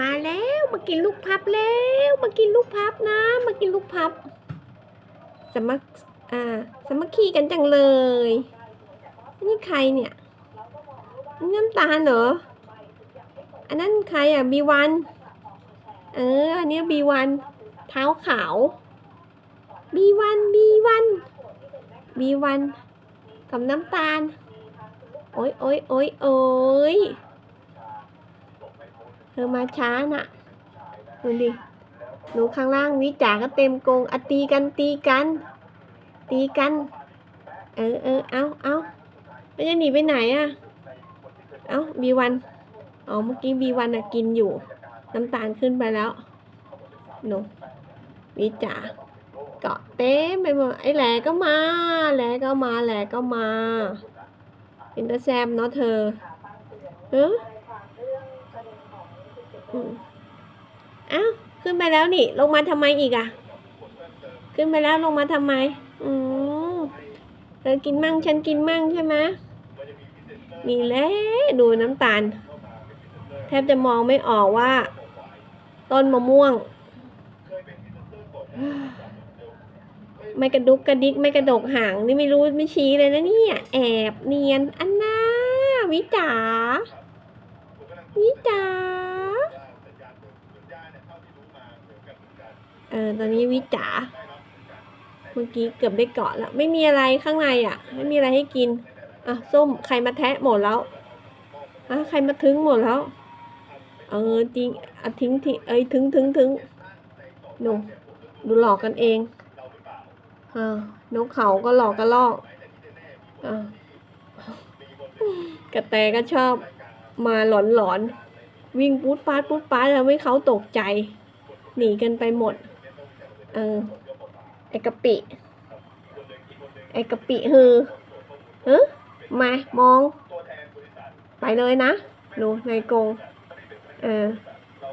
มาแล้วมากินลูกพับแล้วมากินลูกพับนะมากินลูกพับสมัครอ่าสมัคคีกันจังเลยนี่ใครเนี่ยน้ำตาลเหรออันนั้นใครอะบีวันเอออันนี้บีวันเท้าขาวบีวันบีวันบีวันกับน้ำตาล โอ๊ยโอ๊ยโอ๊ยโอ๊ย ธอมาช้าน่ะดูดิ หนูข้างล่างวิจาก็เต็มกงอตีกันตีกัน ตีกัน เออเออเอาเอาไม่จะหนีไปไหนอะ เอาบีวันอ๋อเมื่อกี้บีวันอะกินอยู่ น้ำตาลขึ้นไปแล้วหนูวิจาเกาะเต็มไปหมดไอ้แหลก็มา แหลก็มาแหลก็มา เป็นตาแซมเนาะเธอเออ อืมอ้าวขึ้นไปแล้วนี่ ลงมาทำไมอีกอะขึ้นไปแล้วลงมาทำไม อืมเธอกินมั่งฉันกินมั่งใช่ไหมนี่แหละดูน้ำตาล แทบจะมองไม่ออกว่า ต้นมะม่วง ไม่กระดุกกระดิกไม่กระดกหางนี่ไม่รู้ไม่ชี้เลยนะเนี่ย แอบเนียนอันน่าวิจาวิจาเออตอนนี้วิจ๋าเมื่อกี้เกือบได้เกาะแล้ว ไม่มีอะไรข้างในอะ ไม่มีอะไรให้กิน อะ ส้มใครมาแทะหมดแล้วอะใครมาถึงหมดแล้ว เออจริงอะทิ้งทิ้งเอ้ยถึงถึงถึงหนูดูหลอกกันเองอ่านกเขาก็หลอกกระลอกอ่ากระแตก็ชอบมาหลอนหลอนวิ่งปุ๊ดปาดปุ๊ดปาดทำให้เขาตกใจ หนีกันไปหมด เออ ไอกะปิ ไอกะปิฮือเฮ้มามอง ไปเลยนะ ดูในกรงเออ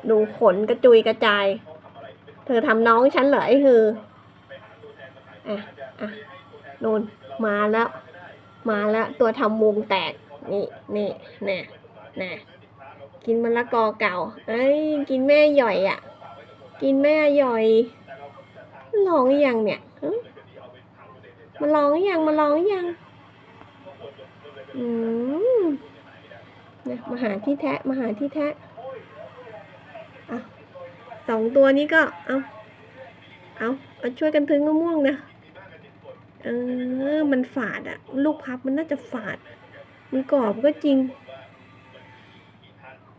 ดูขนกระจุยกระจาย เธอทำน้องฉันเหรอไอฮืออะอะโนนมาแล้ว มาแล้วตัวทำวงแตก นี่นี่น่แน่ะกินมะละกอเก่า เอ้ย กินแม่หย่อยอะ กินแม่หย่อย ลองอยังเนี่ยมาลองอยังมาลองหรือยังอืมนี่ยมาหาที่แทะมาหาที่แทะอะสองตัวนี้ก็ เอาเอาเอาช่วยกันถึงมะม่วงนะเออ มันฝาดอะลูกพับมันน่าจะฝาด มันกรอบก็จริง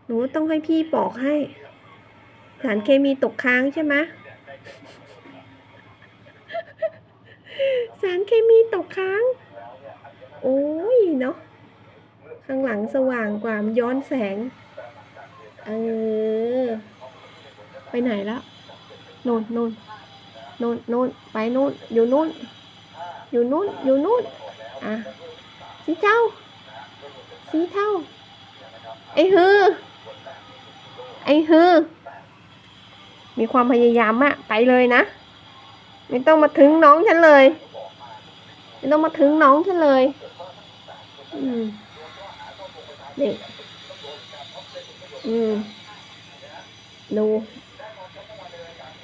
หนูต้องให้พี่ปอกให้ สารเคมีตกค้างใช่ไหม สารเคมีตกค้าง โอ้ยเนาะข้างหลังสว่างกว่ามย้อนแสง เออ ไปไหนแล้วโน่นโน่นโน่นโน่นไปโน่นอยู่โน่นอยู่นู่นอยู่นู่นอะสีเทาสีเทาไอ้ฮือไอ้ฮือมีความพยายามอะไปเลยนะ ไม่ต้องมาถึงน้องฉันเลย ไม่ต้องมาถึงน้องฉันเลย อืมนี่อืม ดู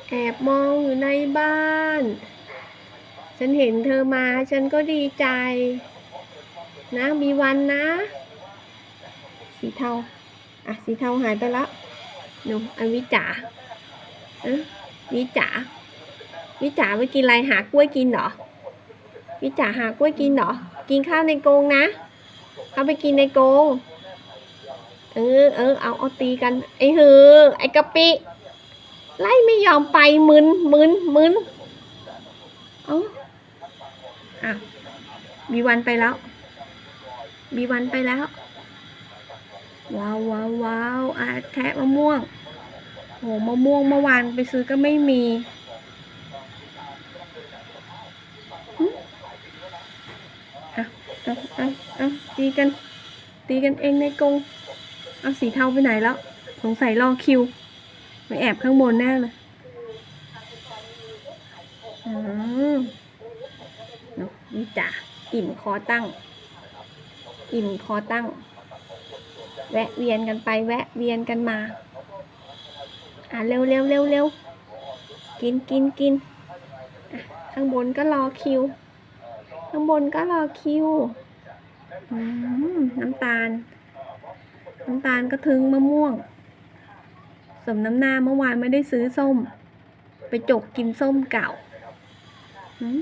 แอบมองอยู่ในบ้าน ฉันเห็นเธอมา ฉันก็ดีใจ นะ มีวันนะ สีเทา อะ สีเทาหายไปแล้วหนูอันวิจ๋าเอะวิจ๋าวิจ๋าไปกินอะไรหากล้วยกินเหรอ วิจ๋าหากล้วยกินเหรอ กินข้าวในกรงนะเข้าไปกินในกรงเออเออเอาเอาตีกัน ไอ้เฮือ ไอ้กะปิ ไล่ไม่ยอมไปมึนมึนมึนเอาอะบีวันไปแล้วบีวันไปแล้ว ว้าวว้าวว้าวอะแทะมะม่วงโหมะม่วงเมื่อวานไปซื้อก็ไม่มีหึอะ เอาเอาเอาตีกัน ตีกันเองในกรงเอาสีเทาไปไหนแล้ว สงสัยรอคิว ไปแอบข้างบนแน่เลยอืมนี่จ้ะอิ่มคอตั้ง อิ่มคอตั้ง แวะเวียนกันไป แวะเวียนกันมา อะเร็วเร็วเร็วเร็วกินกินกินข้างบนก็รอคิว ข้างบนก็รอคิว น้ำตาล น้ำตาลก็ทึงมะม่วง สมน้ำหน้าเมื่อวานไม่ได้ซื้อส้ม ไปจกกินส้มเก่าหืม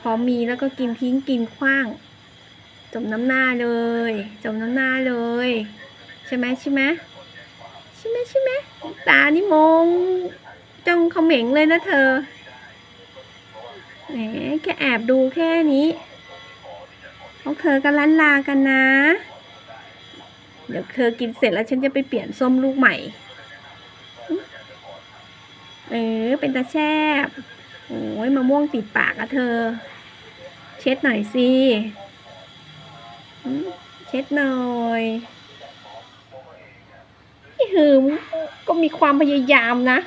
พอมีแล้วก็กินทิ้งกินขว้าง จมน้ำหน้าเลย จมน้ำหน้าเลย ใช่ไหมใช่ไหมใช่ไหมใช่ไหมตานี่มองจ้องเขม็งเลยนะเธอแหมแค่แอบดูแค่นี้ พวกเธอก็ลันลากันนะ เดี๋ยวเธอกินเสร็จแล้วฉันจะไปเปลี่ยนส้มลูกใหม่ เออ เป็นตาแซบโอ้ยมะม่วงติดปากอะเธอ เช็ดหน่อยสิเช็ดหน่อยนี่หืมก็มีความพยายามนะ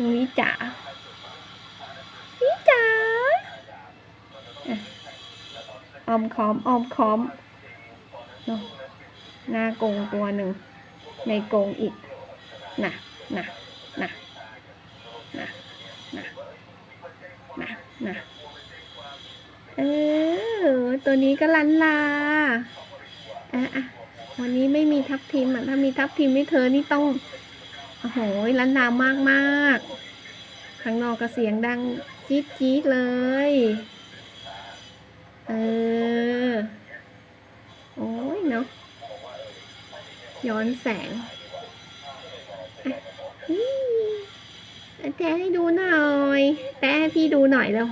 นุ้ยจ๋านุ้ยจ๋าอะ ออมคอมออมคอมเนอะหน้ากงตัวหนึ่ง ในกงอีกน่ะน่ะน่ะน่ะน่ะน่ะนะเออ ตัวนี้ก็ลันลาอะอะวันนี้ไม่มีทับทิมอะถ้ามีทับทิมนี่เธอนี่ต้องโอ้โหลันลามากมากข้างนอกก็เสียงดังจี๊ดจี๊ดเลย เออ โอ้ยเนาะ ย้อนแสงอะอืมแต้ให้ดูหน่อย แต้ให้พี่ดูหน่อยแล้ว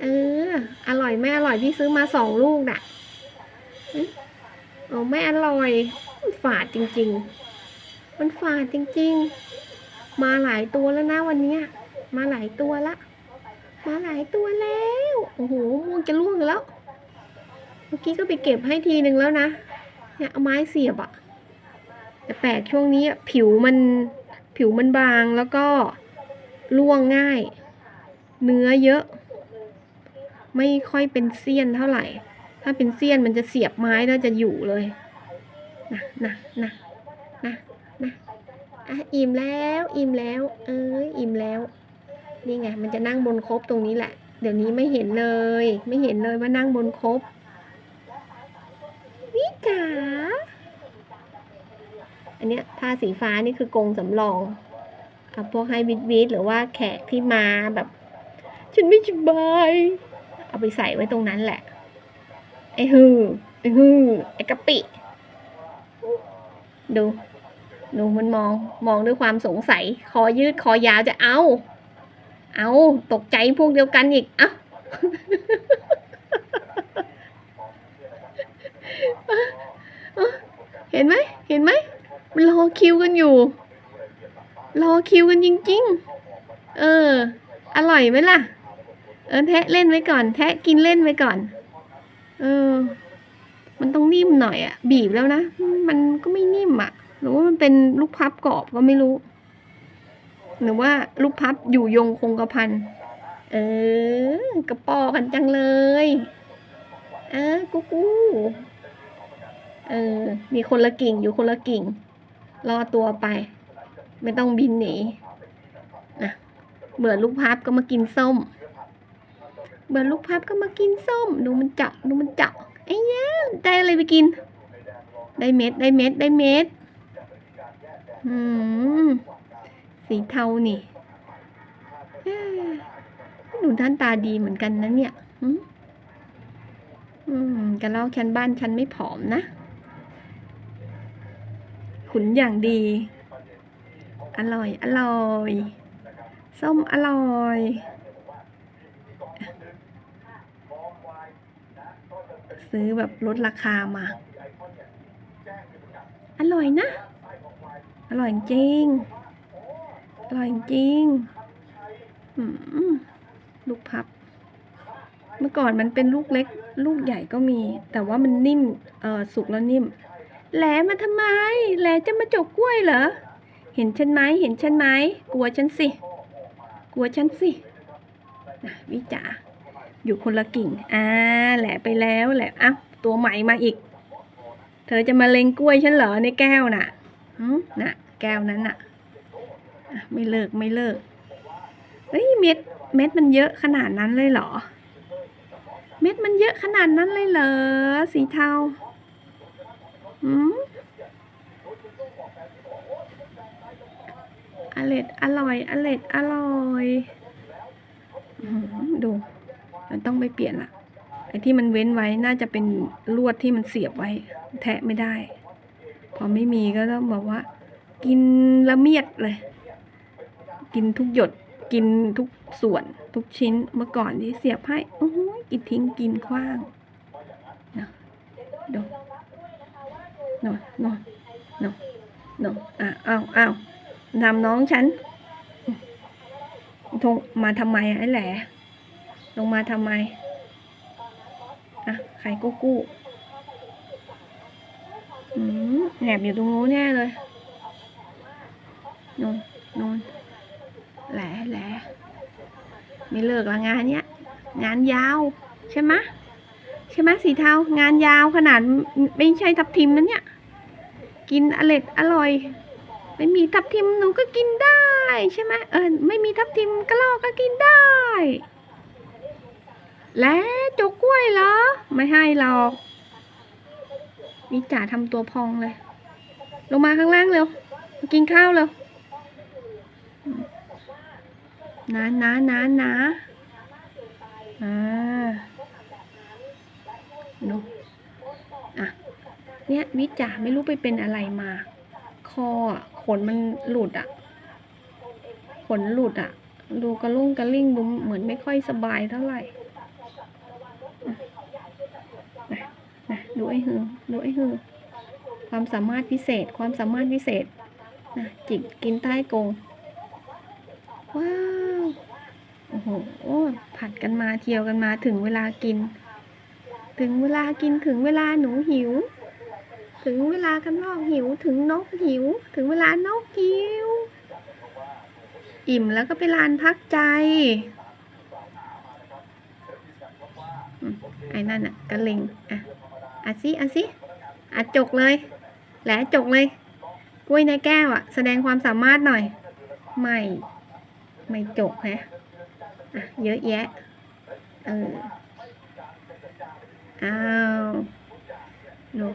เออ อร่อยไม่อร่อยพี่ซื้อมาสองลูกน่ะอืมโอ้ไม่อร่อยมันฝาดจริง ๆ มันฝาดจริง ๆ มาหลายตัวแล้วนะวันนี้ มาหลายตัวละ มาหลายตัวแล้ว โอ้โหม่วงจะล่วงแล้ว เมื่อกี้ก็ไปเก็บให้ทีหนึ่งแล้วนะ เนี่ยเอาไม้เสียบอะแต่แปลกช่วงนี้อะผิวมันผิวมันบางแล้วก็ร่วงง่าย เนื้อเยอะ ไม่ค่อยเป็นเสี้ยนเท่าไหร่ ถ้าเป็นเสี้ยนมันจะเสียบไม้แล้วจะอยู่เลย นะนะนะนะนะอะอิ่มแล้ว อิ่มแล้ว เอ้ยอิ่มแล้ว นี่ไงมันจะนั่งบนครบตรงนี้แหละ เดี๋ยวนี้ไม่เห็นเลย ไม่เห็นเลยว่านั่งบนครบวิจาอันเนี้ยผ้าสีฟ้านี่คือกงสำรองเอะพวกให้วิดวิดหรือว่าแขกที่มาแบบ ฉันไม่สบาย เอาไปใส่ไว้ตรงนั้นแหละ ไอ้ฮือไอ้ฮือไอ้กะปิ ดูดูมันมองมองด้วยความสงสัย คอยืดคอยาวจะเอา เอาตกใจพวกเดียวกันอีก เอ้าเห็นไหมเห็นไหมมันรอคิวกันอยู่ รอคิวกันจริง ๆ เออ อร่อยไหมล่ะ เออแทะเล่นไว้ก่อน แทะกินเล่นไว้ก่อน เออ มันต้องนิ่มหน่อยอะบีบแล้วนะ มันก็ไม่นิ่มอะหรือว่ามันเป็นลูกพับกรอบก็ไม่รู้ หรือว่าลูกพับอยู่ยงคงกระพัน เออกระปอกันจังเลย เออกูกูเออ มีคนละกิ่งอยู่คนละกิ่ง รอตัวไป ไม่ต้องบินหนีนะเบื่อลูกพับก็มากินส้ม เบื่อลูกพับก็มากินส้ม ดูมันเจาะดูมันเจาะไอ้เนี้ยได้อะไรไปกิน ได้เม็ด ได้เม็ด ได้เม็ด อืม สีเทานี่หนูท่านตาดีเหมือนกันนะเนี่ย อืมอืมกระลอกชั้นบ้านฉันไม่ผอมนะ ขุนอย่างดี อร่อย อร่อย ส้มอร่อยซื้อแบบลดราคามา อร่อยนะ อร่อยจริง อร่อยจริงลูกพับ เมื่อก่อนมันเป็นลูกเล็ก ลูกใหญ่ก็มี แต่ว่ามันนิ่ม เออสุกแล้วนิ่ม แหลมาทำไม แหลจะมาจกกล้วยเหรอ เห็นฉันไหมเห็นฉันไหมกลัวฉันสิ กลัวฉันสินะวิจาอยู่คนละกิ่ง อ่า แหละไปแล้วแหละอ้าวตัวใหม่มาอีก เธอจะมาเลงกล้วยฉันเหรอในแก้วน่ะหืมน่ะ แก้วนั้นน่ะ ไม่เลิกไม่เลิกเฮ้ยเม็ดเม็ดมันเยอะขนาดนั้นเลยเหรอ เม็ดมันเยอะขนาดนั้นเลยเหรอสีเทาอืมอร่อยอร่อยอร่อยอร่อยดู มันต้องไปเปลี่ยนละไอ้ที่มันเว้นไว้น่าจะเป็นลวดที่มันเสียบไว้ แทะไม่ได้ พอไม่มีก็ต้องบอกว่า กินละเมียดเลย กินทุกหยดกินทุกส่วนทุกชิ้นเมื่อก่อนที่เสียบให้โอ้โหกินทิ้งกินขว้างนะดูโน่นน่นน่นโน่นอะอ้าวอ้าวนำน้องฉันทงมาทำไมอะไอ้แหล่ลงมาทำไมอะใครกู้กู้อืมแอบอยู่ตรงนู้นแน่เลยนอนนอน แหละแหละไม่เลิกละงานเนี้ย งานยาวใช่ไหมใช่ไหมสีเทางานยาวขนาดไม่ใช่ทับทิมนะเนี่ย กินอร่อยอร่อย ไม่มีทับทิมหนูก็กินได้ใช่ไหมเออไม่มีทับทิมกระรอกก็กินได้ และจกกล้วยเหรอ ไม่ให้หรอกนี่จ๋าทำตัวพองเลย ลงมาข้างล่างเร็ว กินข้าวเร็ว นะนะนะนะอ่าดูอะ เนี่ยวิจ๋าไม่รู้ไปเป็นอะไรมา คออะขนมันหลุดอะ ขนหลุดอะ ดูกระลุ่งกระลิ่งดูเหมือนไม่ค่อยสบายเท่าไหร่นะดูไอ้หือดูไอ้หือความสามารถพิเศษ ความสามารถพิเศษนะจิกกินใต้กงว้า โอ้โหผัดกันมาเที่ยวกันมาถึงเวลากิน ถึงเวลากินถึงเวลาหนูหิว ถึงเวลากระรอกหิว ถึงนกหิว ถึงเวลานกหิว อิ่มแล้วก็ไปลานพักใจอืมไอ้นั่นอะกระเลงอะอะสิอะสิอะจกเลยแหละจกเลย กล้วยในแก้วอะ แสดงความสามารถหน่อย ไม่ ไม่จกฮะ เยอะแยะ เออ อ้าวดู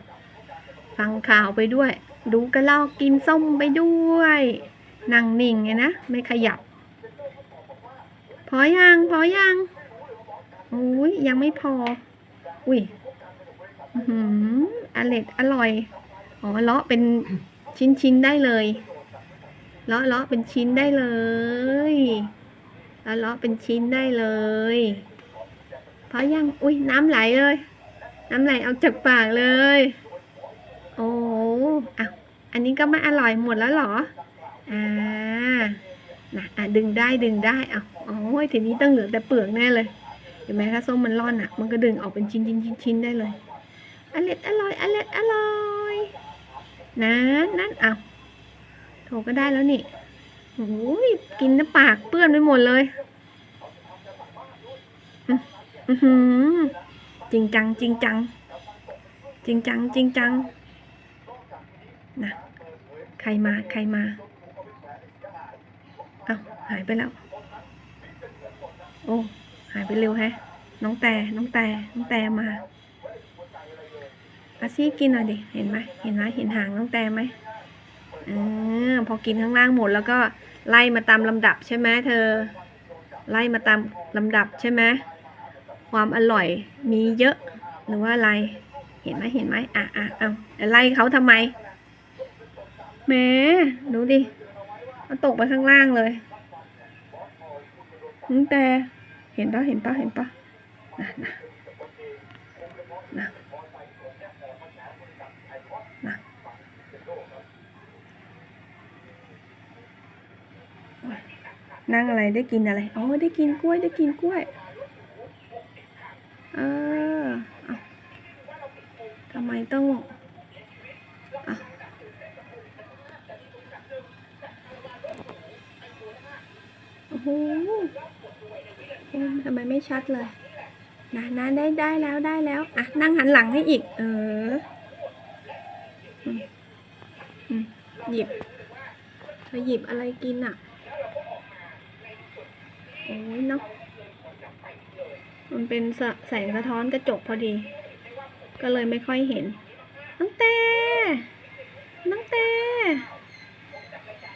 ฟังข่าวไปด้วย ดูกระลอกกินส้มไปด้วย นั่งนิ่งไงนะ ไม่ขยับ พอยัง พอยังอุ้ยยังไม่พอ อุ้ยอื้อหืออร่อยอร่อย อ๋อเลาะเป็นชิ้นชิ้นๆได้เลย เลาะเลาะเป็นชิ้นได้เลย แล้วเลาะเป็นชิ้นได้เลยเพราะยังอุ้ยน้ำไหลเลย น้ำไหลออกจากปากเลย โอ้อะอันนี้ก็ไม่อร่อยหมดแล้วหรออ่านะอะดึงได้ดึงได้อะโอ้ยทีนี้ต้องเหลือแต่เปลือกแน่เลยเห็นไหมถ้าส้มมันร่อนอะ มันก็ดึงออกเป็นชิ้นชิ้นชิ้นชิ้นได้เลยอร่อยอร่อยอร่อยอร่อยนะนั่นเอาโถก็ได้แล้วนี่ โอ้ยกินน้ำปากเปื้อนไปหมดเลย อือหือจริงจัง จริงจัง จริงจัง จริงจังนะใครมาใครมาเอาหายไปแล้ว โอ้หายไปเร็วแฮะ น้องแต่น้องแต่น้องแต่มาอาซี่กินหน่อยดิ เห็นไหมเห็นไหมเห็นหางน้องแต่ไหม ออพอกินข้างล่างหมดแล้วก็ไล่มาตามลำดับใช่ไหมเธอ ไล่มาตามลำดับใช่ไหมความอร่อยมีเยอะหรือว่าอะไร เห็นไหมเห็นไหมอะอะเอาไล่เขาทำไมแหมดูดิเอาตกไปข้างล่างเลยน้องแต่เห็นปะเห็นปะเห็นปะนะนะ นั่งอะไรได้กินอะไรอ๋อได้กินกล้วยได้กินกล้วย เออทำไมต้องอะโอ้โหทำไมไม่ชัดเลยนะนะได้ได้แล้วได้แล้วอะนั่งหันหลังให้อีก เอออืมหยิบอหยิบอะไรกินอะ อ้ยเนาะมันเป็นแสงสะท้อนกระจกพอดี ก็เลยไม่ค่อยเห็นน้องเต้น้องเต้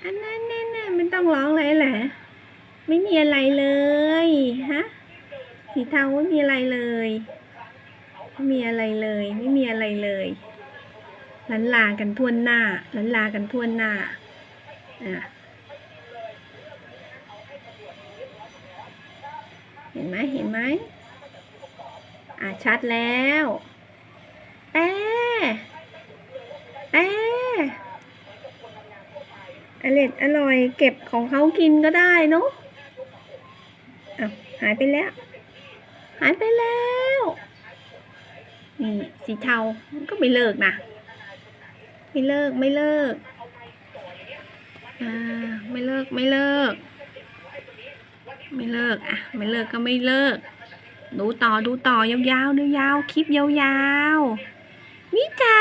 อันนั้นแน่ๆไม่ต้องร้องเลยแหละ ไม่มีอะไรเลยฮะสีเทาไม่มีอะไรเลยไม่มีอะไรเลย ไม่มีอะไรเลยลันลากันทั่วหน้าลันลากันทั่วหน้าอะ เห็นไหมเห็นไหมอะชัดแล้วแต่แต่อร่อยอร่อยเก็บของเขากินก็ได้เนาะอ้าวหายไปแล้ว หายไปแล้วนี่สีเทาก็ไม่เลิกนะ ไม่เลิกไม่เลิกอ่าไม่เลิกไม่เลิก ไม่เลิกอะ ไม่เลิกก็ไม่เลิก ดูต่อดูต่อยาวๆดูยาวคลิปยาวๆวิจ๋า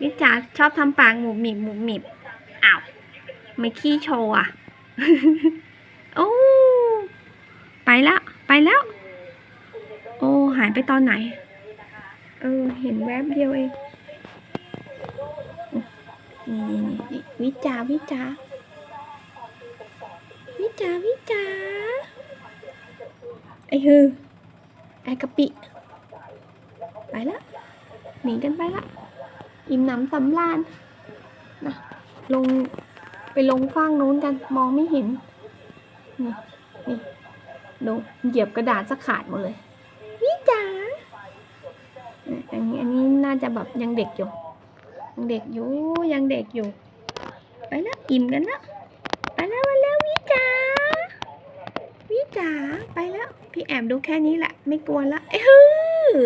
วิจ๋าชอบทำปากหมุบหมิบหมุบหมิบอ้าวไม่ขี้โชว์อะโอ้ไปแล้วไปแล้ว โอ้หายไปตอนไหน เออ เห็นแวบเดียวเองนี่นี่นี่วิจาวิจาวิ จาวิจาไอ้ฮือไอ้กะปิ ไปละหนีกันไปละอิ่มหนำสำราญนะลงไปลงฟ้างนู้นกันมองไม่เห็น นี่นี่ดูเหยียบกระดาษสักขาดหมดเลยวิจ๋าเนี่ยอันนี้อันนี้น่าจะแบบยังเด็กอยู่ยังเด็กอยู่ยังเด็กอยู่ ไปแล้วอิ่มกันละไปแล้วมาแล้ววิจ๋า วิ จ๋าไปแล้ว พี่แอบดูแค่นี้แหละ ไม่กลัวละเอ้ยฮือ